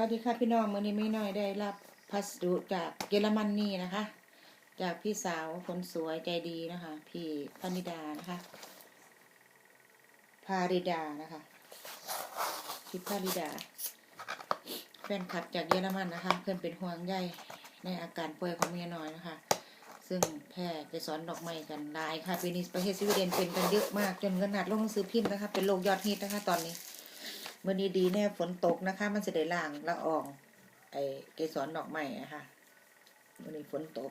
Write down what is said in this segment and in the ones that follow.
วัสดีค่ะพี่น้องมื่อนี้ไม่น้อยได้รับพัสดุจากเยอรมนนีนะคะ จากพี่สาวคนสวยใจดีนะคะ พี่พนิดานะคะพาริดานะคะพี่พาริดาแฟนคลับจากเยอรมันนะคะ เพื่อนเป็นห่วงใยในอาการป่วยของเมียน้อยนะคะ ซึ่งแพร่ไปสอนดอกไม้กันหลายค่ะปีนี้ประเทศสวีเดนเป็นกันเยอะมากจนขนาดลงหนังสือพิมพ์นะคะ เป็นโรคยอดฮิตนะคะตอนนี้ เมื่อนี้ดีแน่ฝนตกนะคะ มันจะได้ล่างละออง ไอเกสรดอกไม้นะคะเมื่อนี้ฝนตก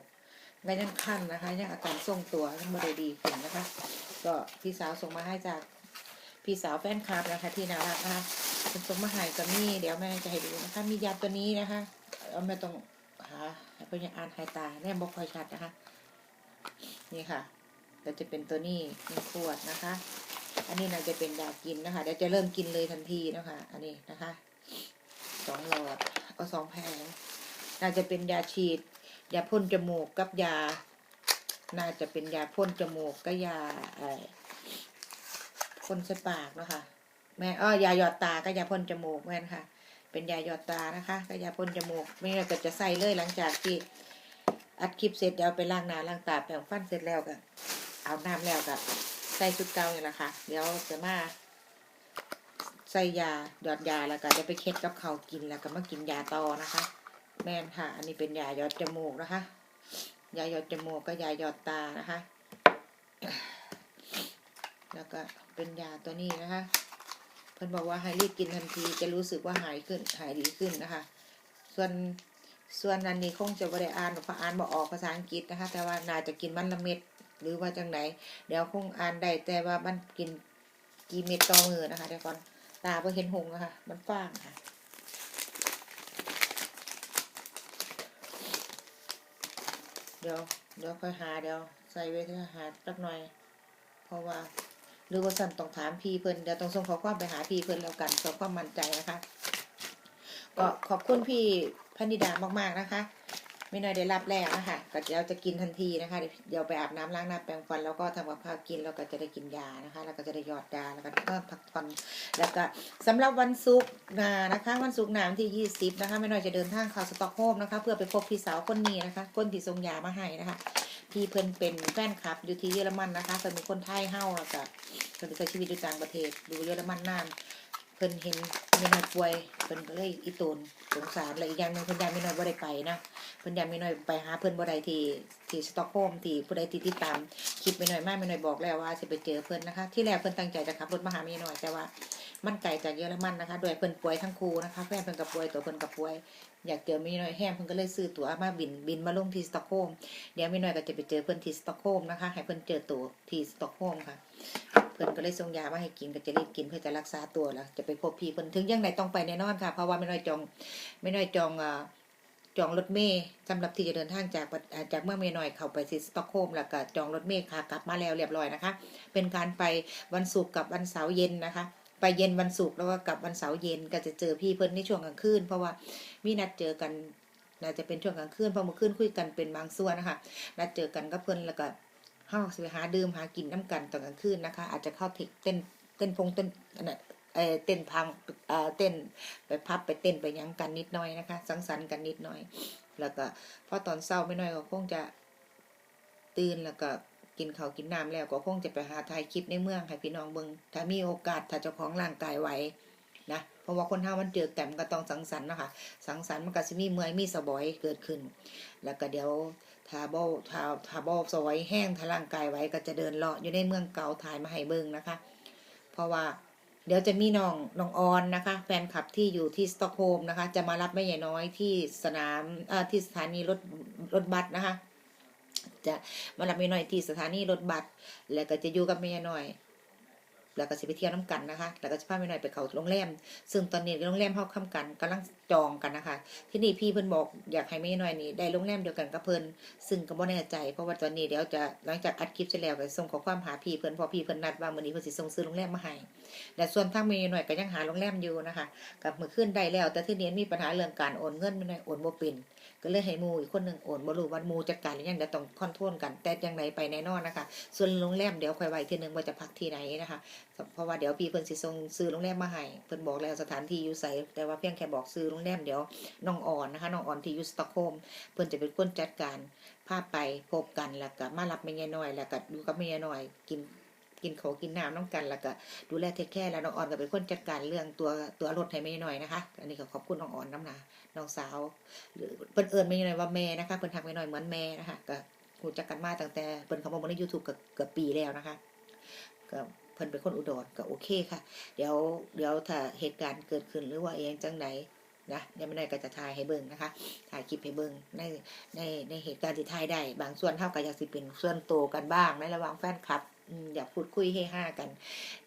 ก็ยังคันนะคะยังอาการทรงตัวยังไม่ได้ดีขึ้นนะคะ ก็พี่สาวส่งมาให้จากพี่สาวแฟนคลับนะคะ ที่น่ารักนะคะเป็นส่งมาให้กับนี่เดี๋ยวแม่จะให้ดูนะคะ มียาตัวนี้นะคะเอาแม่ต้องหาเพื่อนอ่านหายตาแน่บอกคอยชัดนะคะ นี่ค่ะก็จะเป็นตัวนี้หนึ่งขวดนะคะ อันนี้น่าจะเป็นยากินนะคะ เดี๋ยวจะเริ่มกินเลยทันทีนะคะ อันนี้นะคะสองหลอดก็สองแผงน่าจะเป็นยาฉีด ยาพ่นจมูกกับยา น่าจะเป็นยาพ่นจมูกกับยาไอ้พ่นใส่ปากนะคะ แม่อ้อยาหยอดตาก็ยาพ่นจมูกแม่นค่ะ เป็นยาหยอดตานะคะก็ยาพ่นจมูกไม่งั้นก็จะใส่เลยหลังจากที่อัดคลิปเสร็จเดี๋ยวไปล้างหน้าล้างตาแปรงฟันเสร็จแล้วก็เอาน้ำแล้วก็ ใส่ชุดเก่านี่แหละค่ะ เดี๋ยวจะมาใส่ยาหยอดยาแล้วก็จะไปเค็ดกับเขากินแล้วก็มากินยาต่อนะคะ แม่นค่ะ อันนี้เป็นยาหยอดจมูกนะคะ ยาหยอดจมูกก็ยาหยอดตานะคะ แล้วก็เป็นยาตัวนี้นะคะเพิ่นบอกว่าให้รีบกินทันทีจะรู้สึกว่าหายขึ้นหายดีขึ้นนะคะ ส่วนส่วนอันนี้คงจะไม่ได้อ่านเพราะอ่านบ่ออกภาษาอังกฤษนะคะ แต่ว่าน่าจะกินมันละเม็ด หรือว่าจังไหนเดี๋ยวคงอ่านได้แต่ว่ามันกินกี่เม็ดต่อมือนะคะเดี๋ยวก่อนตาเพื่เห็นหงนะคะมันฟ้างค่ะเดี๋ยวเดี๋ยวค่อยหาเดี๋ยวใส่ไว้ที่หาสักหน่อย เพราะว่าหรือว่าสั่นต้องถามพี่เพิ่นเดี๋ยวต้องส่งข้อความไปหาพี่เพิ่นแล้วกันเพื่อความมั่นใจนะคะก็ขอบคุณพี่พนิดามากๆนะคะ ไม่น้อยได้รับแล้วนะคะก็เดี๋ยวจะกินทันทีนะคะ เดี๋ยวไปอาบน้ำล้างหน้าแปรงฟันแล้วก็ทำกับข้าวกินแล้วก็จะได้กินยานะคะ แล้วก็จะได้หยอดยาแล้วก็นอนพักผ่อนแล้วก็สำหรับวันศุกร์หนานะคะ วันศุกร์หนาวันที่ยี่สิบนะคะไม่น้อยจะเดินทางเข้าสต็อกโฮล์มนะคะ เพื่อไปพบพี่สาวคนนี้นะคะคนที่ส่งยามาให้นะคะพี่เพิ่นเป็นแฟนคลับอยู่ที่เยอรมันนะคะเป็นคนไทยเฮาแล้วก็เพิ่นใช้ชีวิตอยู่ต่างประเทศอยู่เยอรมันนาน พิ่นเห็นไม่น้อยป่วยเพิ่นก็เลยอีตูนสงสารและอีกอย่างหนึงเพิ่นยานไม่น้อยบ่ได้ไปนะเพิ่นยานไม่น้อยไปหาเพิ่นบ่ได้ที่ที่สต็อกโฮล์มที่ผู้ใดที่ติดตามคลิปไม่น้อยมากไม่น้อยบอกแล้วว่าสิไปเจอเพิ่นนะคะ ที่แรกเพิ่นตั้งใจจะขับรถมาหาไม่น้อยแต่ว่า มันไกลจากเยอรมันนะคะโดยเพิ่นป่วยทั้งคู่นะคะแฟนเพิ่นก็ป่วยตัวเพิ่นก็ป่วย อยากเจอไม่น้อยแห้งเพิ่นก็เลยซื้อตั๋วมาบินบินมาลงที่สต็อกโฮล์มเดี๋ยวไม่น้อยก็จะไปเจอเพิ่นที่สต็อกโฮล์มนะคะ ให้เพิ่นเจอตัวที่สต็อกโฮล์มค่ะ เพิ่นก็เลยส่งยามาให้กินก็จะรีบกินเพื่อจะรักษาตัวแล้วจะไปพบพี่เพิ่นถึงยังไงต้องไปแน่นอนค่ะ เพราะว่าไม่น้อยจองไม่น้อยจองจองรถเมล์สำหรับที่จะเดินทางจากจากเมืองเมน้อยเข้าไปที่สตอกโฮล์มแล้วก็จองรถเมล์ค่ะกลับมาแล้วเรียบร้อยนะคะ เป็นการไปวันศุกร์กับวันเสาร์เย็นนะคะ ไปเย็นวันศุกร์แล้วก็กลับวันเสาร์เย็นก็จะเจอพี่เพิ่นในช่วงกลางคืนเพราะว่ามีนัดเจอกันน่าจะเป็นช่วงกลางคืนเพราะมื่อคืนคุยกันเป็นบางส่วนนะคะนัดเจอกันก็เพิ่นแล้วก็ เฮาสิหาดื่มหากินน้ำกันตอนกลางคืนนะคะ อาจจะเข้าเทคเต้นเต้นพงเต้นอันน่ะเออเต้นพังเออเต้นไปพับไปเต้นไปยังกันนิดหน่อยนะคะ สังสรรค์กันนิดหน่อย แล้วก็พอตอนเช้าไม่น้อยก็คงจะตื่นแล้วก็กินข้าวกินน้ำแล้วก็คงจะไปหาถ่ายคลิปในเมืองให้พี่น้องเบิงถ้ามีโอกาสถ้าเจ้าของร่างกายไหวนะเพราะว่าคนเฮามันเจอแต้มก็ต้องสังสรรค์นะคะสังสรรค์มันก็สิมีเมื่อยมีสบอยเกิดขึ้น แล้วก็เดี๋ยว ถ้าบ่ถ้าถ้าบ่สวยแห้งทาร่างกายไว้ก็จะเดินเลาะอยู่ในเมืองเก่าถ่ายมาให้เบิ่งนะคะ เพราะว่าเดี๋ยวจะมีน้องน้องออนนะคะ แฟนคลับที่อยู่ที่สต็อกโฮล์มนะคะ จะมารับแม่ใหญ่น้อยที่สนามเออที่สถานีรถรถบัสนะคะ จะมารับแม่น้อยที่สถานีรถบัสแล้วก็จะอยู่กับแม่ใหญ่น้อย แล้วก็สิไปเที่ยวน้ำกันนะคะ แล้วก็จะพาแม่น้อยไปเขาโรงแรม ซึ่งตอนนี้โรงแรมเฮาค้ำกันกำลังจองกันนะคะ ที่นี่พี่เพิ่นบอกอยากให้แม่หน้อยนี่ได้โรงแรมเดียวกันกับเพิ่นซึ่งก็บ่แน่ใจ เพราะว่าตอนนี้เดี๋ยวจะหลังจากอัดคลิปเสร็จแล้วก็ส่งขอความหาพี่เพิ่นพอพี่เพิ่นนัดว่ามื้อนี้เพิ่นสิส่งซื้อโรงแรมมาให้และส่วนทางแม่น้อยก็ยังหาโรงแรมอยู่นะคะกับมื้อคืนได้แล้ว แต่ที่นี้มีปัญหาเรื่องการโอนเงินแม่น้อยโอนบ่เป็นก็เลยให้มูอีกคนหนึ่งโอนบ่รู้ว่ามูจัดการหรือยังเดี๋ยวต้องคอนโทรลกัน แต่จังไดไปแน่นอนนะคะ ส่วนโรงแรมเดี๋ยวค่อยไว้ทีนึงว่าจะพักที่ไหนนะคะ เพราะว่าเดี๋ยวพี่เพิ่นสิส่งซื้อโรงแรมมาให้เพิ่นบอกแล้วสถานที่อยู่ไสแต่ว่าเพียงแค่บอกซื้อโรงแรมเดี๋ยวน้องอ่อนนะคะน้องอ่อนที่อยู่สตอกโฮมเพิ่นจะเป็นคนจัดการพาไปพบกันแล้วก็มารับแม่ยน้อยแล้วก็อยู่กับแม่ยยน้อยกินกินเขากินน้ำน้องกันแล้วก็ดูแลเทคแคร์แล้วน้องอ่อนก็เป็นคนจัดการเรื่องตัวตัวรถให้แม่ยน้อยนะคะ อันนี้ก็ขอบคุณน้องอ่อนน้ำหนาน้องสาว หรือเพิ่นเอิ้นแม่ยน้อยว่าแม่นะคะเพิ่นทักแม่น้อยเหมือนแม่นะคะก็รู้จักกันมาตั้งแต่เพิ่นเขามาบนใน YouTube ก็เกือบปีแล้วนะคะก็ เพิ่นเป็นคนอุดรก็โอเคค่ะ เดี๋ยวเดี๋ยวถ้าเหตุการณ์เกิดขึ้นหรือว่าเองจังไหนนะเดี๋ยวไม่ได้ก็จะถ่ายให้เบิ่งนะคะถ่ายคลิปให้เบิ่งในในในเหตุการณ์ที่ถ่ายได้ บางส่วนเท่ากับอยากสิเป็นส่วนโตกันบ้างในระหว่างแฟนคลับอืมอยากพูดคุยเฮฮากัน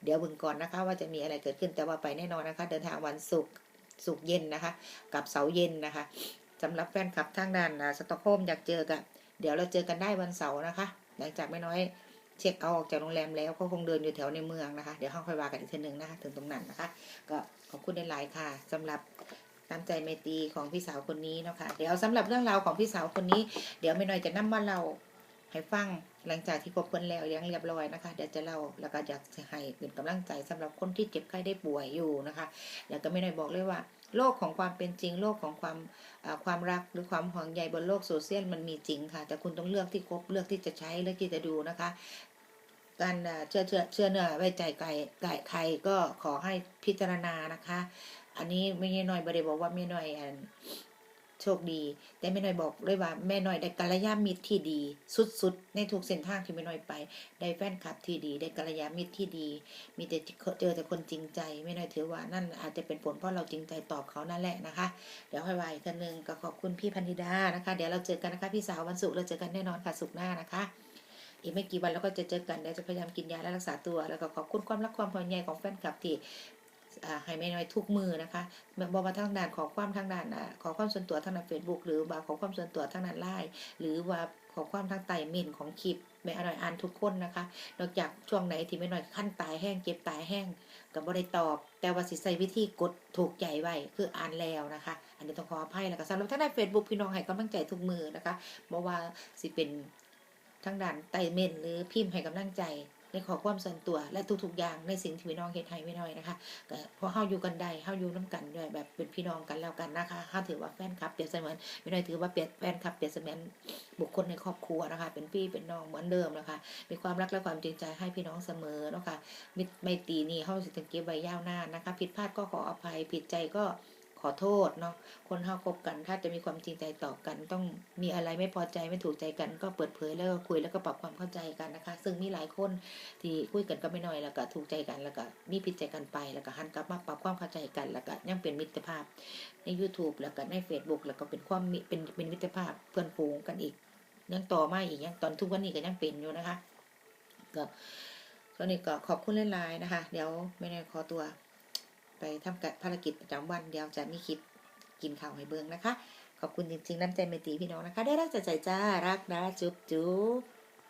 เดี๋ยวเบิ่งก่อนนะคะ ว่าจะมีอะไรเกิดขึ้นแต่ว่าไปแน่นอนนะคะ เดินทางวันศุกร์ศุกร์เย็นนะคะ กับเสาร์เย็นนะคะสำหรับแฟนคลับทางด้านสตอกโฮมอยากเจอกันเดี๋ยวเราเจอกันได้วันเสาร์นะคะ หลังจากไม่น้อย เช็คเอาออกจากโรงแรมแล้วก็คงเดินอยู่แถวในเมืองนะคะ เดี๋ยวห้องค่อยว่ากันอีกทีหนึ่งนะคะ ถึงตรงนั้นนะคะ ก็ขอบคุณหลายๆค่ะสำหรับน้ำใจเมตีของพี่สาวคนนี้เนาะคะเดี๋ยวสำหรับเรื่องราวของพี่สาวคนนี้ เดี๋ยวไม่น้อยจะนำมาเล่าให้ฟังหลังจากที่คบกันแล้วยังเรียบร้อยนะคะ เดี๋ยวจะเล่าแล้วก็อยากให้เป็นกำลังใจสำหรับคนที่เจ็บไข้ได้ป่วยอยู่นะคะ แล้วก็ไม่น้อยบอกเลยว่า โลกของความเป็นจริง โลกของความความรักหรือความห่วงใยบนโลกโซเชียลมันมีจริงค่ะ แต่คุณต้องเลือกที่คบเลือกที่จะใช้เลือกที่จะดูนะคะ การเชื่อเชื่อเชื่อเนื้อไว้ใจไก่ไก่ใครก็ขอให้พิจารณานะคะ อันนี้ไม่ใช่น้อยบริบอกว่าไม่น้อยอัน โชคดี แต่ไม่น้อยบอกเลยว่าแม่น้อยได้กัลยาณมิตรที่ดี สุดๆ ในทุกเส้นทางที่ไม่น้อยไป ได้แฟนคลับที่ดี ได้กัลยาณมิตรที่ดี มีแต่เจอแต่คนจริงใจไม่น้อยถือว่านั่นอาจจะเป็นผลเพราะเราจริงใจตอบเขานั่นแหละนะคะ เดี๋ยวค่อยว่าอีกทีหนึงก็ขอบคุณพี่พันธิดานะคะ เดี๋ยวเราเจอกันนะคะพี่สาววันศุกร์เราเจอกันแน่นอนค่ะศุกร์หน้านะคะอีกไม่กี่วันแล้วก็จะเจอกันเดี๋ยวจะพยายามกินยาและรักษาตัว แล้วก็ขอบคุณความรักความห่วงใยของแฟนคลับที่ ให้ไม่น้อยทุกมือนะคะบอกมาทางด้านขอความทางด้านอ่าขอความส่วนตัวทางด้านเฟซบุ๊กหรือว่าขอความส่วนตัวทางด้านไลน์หรือว่าขอความทางไต่เมนของคลิปแม่อร่อยอ่านทุกคนนะคะ นอกจากช่วงไหนที่ไม่น้อยขั้นตายแห้งเจ็บตายแห้งกับ่ได้ตอบ แต่ว่าสิใส่วิธีกดถูกใจไว้คืออ่านแล้วนะคะ อันนี้ต้องขออภัยแล้วก็สำหรับทางด้านเฟซบุ๊กพี่น้องให้กำลังใจทุกมือนะคะบ่ว่าสิเป็นทั้งด่านไต่เมนหรือพิมพ์ให้กำลังใจ ในขอความส่วนตัวและทุกๆอย่างในสิ่งที่พี่น้องเฮ็ดให้ไม่น้อยนะคะก็เพราะเฮาอยู่กันได้เฮาอยู่น้กันด้วยแบบเป็นพี่น้องกันแล้วกันนะคะเฮาถือว่าแฟนคลับเปรียบเสมือนไม่น้อยถือว่าเปรียบแฟนคลับเปรียบเสมือนบุคคลในครอบครัวนะคะ เป็นพี่เป็นน้องเหมือนเดิมนะคะ มีความรักและความจริงใจให้พี่น้องเสมอนะคะมิตรไม่ตรีนี่เฮาสิถึงเก็บไว้ยาวหน้านะคะ ผิดพลาดก็ขออภัยผิดใจก็ อโทษเนาะคนเฮาคบกัน ถ้าจะมีความจริงใจต่อกัน ต้องมีอะไรไม่พอใจไม่ถูกใจกัน ก็เปิดเผยแล้วก็คุยแล้วก็ปรับความเข้าใจกันนะคะ ซึ่งมีหลายคนที่คุยกันก็ไม่น้อยแล้วก็ถูกใจกันแล้วก็มีผิดใจกันไปแล้วก็หันกลับมาปรับความเข้าใจกันแล้วก็ยังเป็นมิตรภาพ ใน YouTube แล้วก็ใน Facebook แล้วก็เป็นความมิเป็นเป็นมิตรภาพเพื่อนฝูงกันอีกยังต่อมาอีกยังตอนทุกวันนี้ก็ยังเป็นอยู่นะคะก็ตอนนี้ก็ขอบคุณหลายๆนะคะ เดี๋ยวไม่ได้ขอตัว ไปทำกับภารกิจประจำวันเดียวจะมีคลิปกินข้าวให้เบิ่งนะคะ ขอบคุณจริงๆน้ำใจเมตีพี่น้องนะคะ ได้รักจากใจจ้ารักนะจุ๊บจุ๊บ